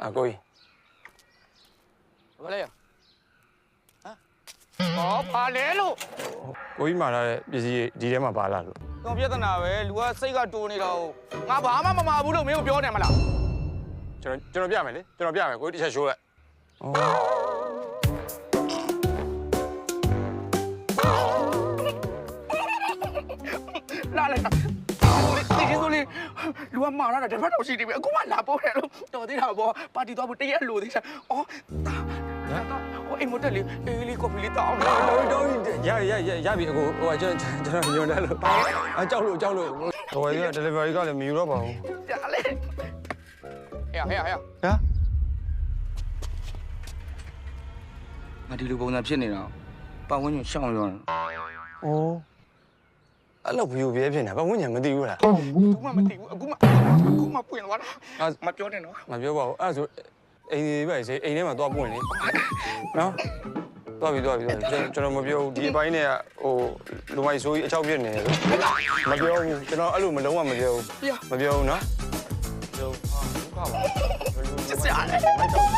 အကိုကြီးဘာလဲဟမ်အော်ဘာလဲလို့ကိုကြီးမှာလာတဲ့ပစ္စည်းဒီထဲမှာပါလာလို့တော့ပြဿနာပဲလူကစိတ်ကတိုးနေတာကိုငါဘာမှမမှာဘူးလို့မင်းကိုပြောနေမလားကျွန်တော်ကျွန်တော်ပြမယ်လေကျွန်တော်ပြမယ်ကိုကြီးတစ်ချက်ရှိုးလိုက်ဩလာလိုက်တာဒီကိစ္စ လေးလူကမာရတာတစ်ဖက်တော့ရှိနေပြီအခုမှလာပို့တယ်လို့တော်သေးတာပေါ့ပါတီတော့တရက်လို့သေးတာအော်ဒါဟိုအိမ်မတက်လေအေးလေးကော်ဖီလေးတောင်းလာတော်တော်ရရရရပြီအကိုဟိုကျွန်တော်ကျွန်တော်ညွန်တယ်လို့အကြောက်လို့ကြောက်လို့ဟိုက delivery ကလည်းမယူတော့ပါဘူးကြာလေဟဲ့ဟဲ့ဟဲ့ဟာငါဒီလိုပုံစံဖြစ်နေတာပတ်ဝန်းကျင်ရှောင်းရောဩ အဲ့လိုဘီယိုပြဲဖြစ်နေတာဘာဝဉ္ဉာဏ်မသိဘူးလားအခုမှမသိဘူးအခုမှအခုမှပွင့်သွားတာအာမပြောနဲ့နော်မပြောပါဘူးအဲ့ဒါဆိုအိမ်ကြီးပဲစေအိမ်ထဲမှာသွားပွင့်လေနော်သွားပြီသွားပြီသွားပြီကျွန်တော်မပြောဘူးဒီအပိုင်းနဲ့ဟိုလူမိုက်ဆိုးကြီးအချောက်ပြစ်နေတယ်မပြောဘူးကျွန်တော်အဲ့လိုမလုံးဝမပြောဘူးမပြောဘူးနော်ပြောဟာဒုက္ခပါစစ်စရာလေမိုက်တော့ Oh